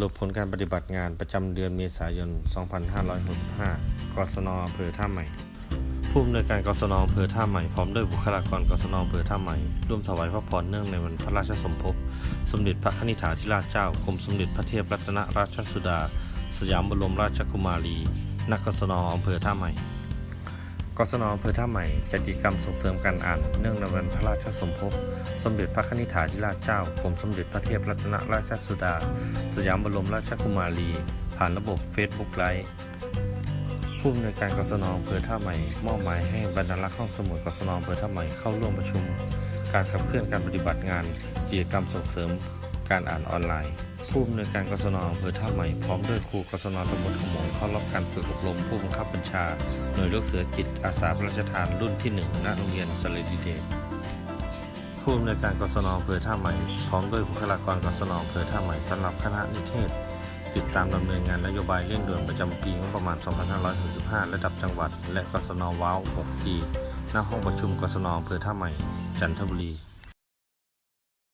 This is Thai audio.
รุปผลการปฏิบัติงานประจำเดือนเมษายน 2565 กศนอำเภอท่าใหม่ ผู้อำนวยการกศนอำเภอท่าใหม่พร้อมด้วยบุคลากรกศนอำเภอท่าใหม่ร่วมถวายพระพรเนื่องในวันพระราชสมภพ สมเด็จพระนิธิถาธิราชเจ้ากรมสมเด็จพระเทพรัตนราชสุดา สยามบรมราชกุมารี นักกศนอำเภอท่าใหม่ กศนอำเภอท่าใหม่จัดกิจกรรมส่งเสริมการอ่าน เนื่องในวันพระราชสมภพ สมเด็จพระนิธิถาธิราชเจ้ากรมสมเด็จพระเทพรัตนราชสุดา สยามบรมราชกุมารี ผ่านระบบ Facebook ไลฟ์ผู้อำนวยการกศนอำเภอท่าใหม่มอบหมายให้บรรณารักษ์ห้องสมุดกศนอำเภอท่าใหม่เข้าร่วมประชุม การขับเคลื่อนการปฏิบัติงานกิจกรรมส่งเสริมการอ่านออนไลน์ ผู้อำนวยการกศนอำเภอท่าใหม่พร้อมด้วยครูกศนตำบลขโมงเข้ารับการฝึกอบรมผู้บังคับบัญชา หน่วยลูกเสือจิตอาสาพระราชทานรุ่นที่หนึ่งณโรงเรียนสเลดีเดชผู้อำนวยการกศนอำเภอท่าใหม่พร้อมด้วยบุคลากรกศนอำเภอท่าใหม่ต้อนรับคณะนิเทศ ติดตามดำเนินงานนโยบายเร่งด่วนประจำปีงบประมาณ 2565 ระดับจังหวัด และกศนว้าว 6G หน้าห้องประชุมกศนอำเภอท่าใหม่ จันทบุรี